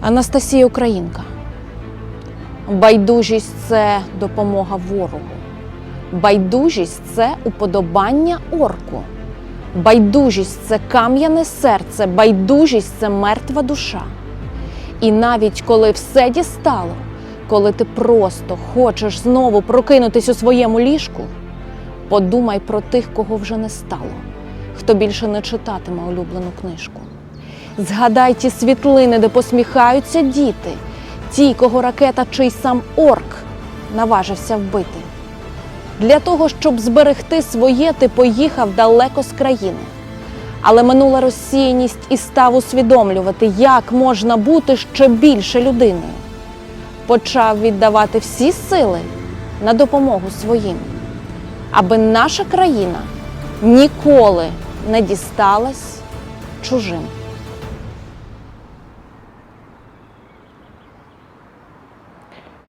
Анастасія Українка. Байдужість це допомога ворогу. Байдужість це уподобання орку. Байдужість це кам'яне серце, байдужість це мертва душа. І навіть коли все дістало, коли ти просто хочеш знову прокинутись у своєму ліжку, подумай про тих, кого вже не стало, хто більше не читатиме улюблену книжку. Згадай ті світлини, де посміхаються діти, ті, кого ракета чи й сам орк наважився вбити. Для того, щоб зберегти своє, ти поїхав далеко з країни. Але минула розсіяність і став усвідомлювати, як можна бути ще більше людиною. Почав віддавати всі сили на допомогу своїм, аби наша країна ніколи не дісталась чужим.